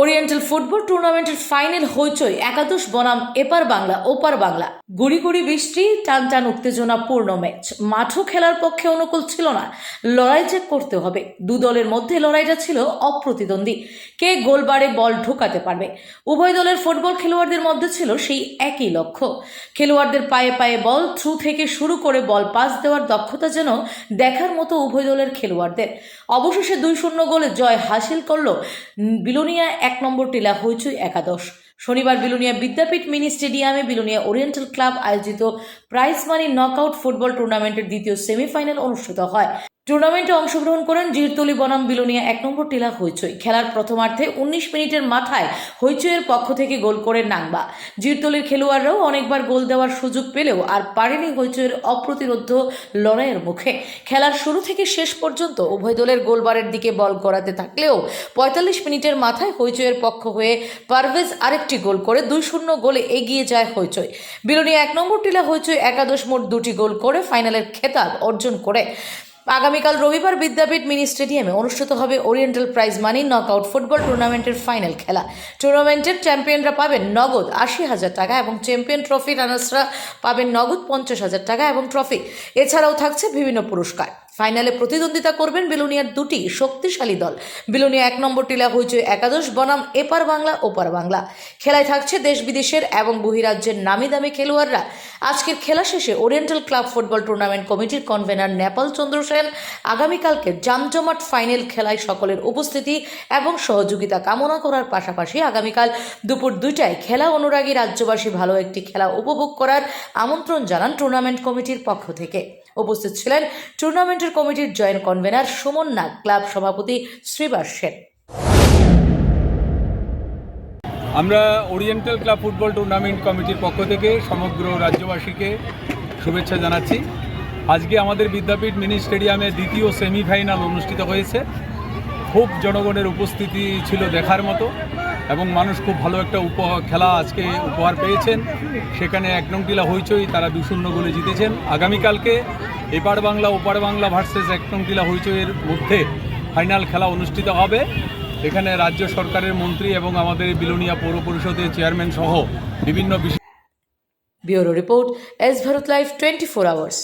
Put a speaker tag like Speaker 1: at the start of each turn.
Speaker 1: Oriental football টুর্নামেন্টের final হইচই একাদশ বনাম এপার বাংলা ওপার বাংলা। গুড়ি গুড়ি বৃষ্টি টান টান উত্তেজনাপূর্ণ ম্যাচ। মাঠও খেলার পক্ষে অনুকূল ছিল না। লড়াই যে করতে হবে, দু দলের মধ্যে লড়াইটা ছিল অপ্রতিদ্বন্দ্বী। কে গোলবারে বল ঢোকাতে পারবে? উভয় দলের ফুটবল খেলোয়াড়দের মধ্যে ছিল সেই একই লক্ষ্য। খেলোয়াড়দের পায়ে পায়ে বল, থ্রু থেকে শুরু করে বল পাস দেওয়ার দক্ষতা যেন দেখার মতো উভয় দলের খেলোয়াড়দের। অবশেষে দুই শূন্য গোলে জয় হাসিল করল বিলোনিয়া এক নম্বর টিলা হইচুই একাদশ। শনিবার বিলুনিয়া বিদ্যাপীঠ মিনি স্টেডিয়ামে বিলুনিয়া ওরিয়েন্টাল ক্লাব আয়োজিত প্রাইজ মানি নকআউট ফুটবল টুর্নামেন্টের দ্বিতীয় সেমিফাইনাল অনুষ্ঠিত হয়। টুর্নামেন্টে অংশগ্রহণ করেন জিরতলি বনাম বিলোনিয়া। এক নম্বর টিলা হইচই। খেলার প্রথমার্ধে উনিশ মিনিটের মাথায় হইচইয়ের পক্ষ থেকে গোল করে নাংবা। জিরতলির খেলোয়াড়রাও অনেকবার গোল দেওয়ার সুযোগ পেলেও আর পারেনি হইচইয়ের অপ্রতিরোধ লড়াইয়ের মুখে। খেলার শুরু থেকে শেষ পর্যন্ত উভয় দলের গোলবারের দিকে বল গড়াতে থাকলেও পঁয়তাল্লিশ মিনিটের মাথায় হইচইয়ের পক্ষ হয়ে পারভেজ আরেকটি গোল করে দুই শূন্য গোলে এগিয়ে যায় হইচই। বিলোনিয়া এক নম্বর টিলা হইচই একাদশ মোট দুটি গোল করে ফাইনালের খেতাব অর্জন করে। আগামীকাল রবিবার বিদ্যাপীঠ মিনি স্টেডিয়ামে অনুষ্ঠিত হবে oriental prize money knockout football টুর্নামেন্টের ফাইনাল খেলা। টুর্নামেন্টের চ্যাম্পিয়নরা পাবেন নগদ আশি হাজার টাকা এবং চ্যাম্পিয়ন ট্রফি রানার্সরা পাবেন নগদ পঞ্চাশ হাজার টাকা এবং ট্রফি। এছাড়াও থাকছে বিভিন্ন পুরস্কার। ফাইনালে প্রতিদ্বন্দ্বিতা করবেন বিলোনিয়ার দুটি শক্তিশালী দল। বিলোনিয়া এক নম্বর টিলা হইচই একাদশ, বনাম এপার বাংলা, ওপার বাংলা। খেলায় থাকছে দেশ বিদেশের এবং বহিরাজ্যের নামি দামি খেলোয়াড়রা। আজকের খেলা শেষে ওরিয়েন্টাল ক্লাব ফুটবল টুর্নামেন্ট কমিটির কনভেনার নেপাল চন্দ্র সেন আগামীকালকে জামজমাট ফাইনাল খেলায় সকলের উপস্থিতি এবং সহযোগিতা কামনা করার পাশাপাশি আগামীকাল দুপুর দুইটায় খেলা অনুরাগী রাজ্যবাসী ভালো একটি খেলা উপভোগ করার আমন্ত্রণ জানান টুর্নামেন্ট কমিটির পক্ষ থেকে। উপস্থিত ছিলেন টুর্নামেন্টের কমিটির joint convener Suman Nag, club সভাপতি শ্রীবাস সেন।
Speaker 2: আমরা ওরিয়েন্টাল ক্লাব ফুটবল টুর্নামেন্ট কমিটির পক্ষ থেকে সমগ্র রাজ্যবাসীকে শুভেচ্ছা জানাচ্ছি। আজকে আমাদের বিদ্যাপীঠ মিনি স্টেডিয়ামে দ্বিতীয় সেমিফাইনাল অনুষ্ঠিত হয়েছে। খুব জনগণের উপস্থিতি ছিল দেখার মতো। এবং মানুষ খুব ভালো একটা উপহার খেলা আজকে উপহার পেয়েছেন। সেখানে এক নং টিলা হইচই, তারা দু শূন্য গোলে জিতেছেন। আগামীকালকে এপার বাংলা, ওপার বাংলা ভার্সেস এক নং টিলা হইচইয়ের মধ্যে ফাইনাল খেলা অনুষ্ঠিত হবে। এখানে রাজ্য সরকারের মন্ত্রী এবং আমাদের বিলোনিয়া পৌর পরিষদের চেয়ারম্যান সহ বিভিন্ন বিষয়
Speaker 1: bureau report, S Bharat live twenty four hours.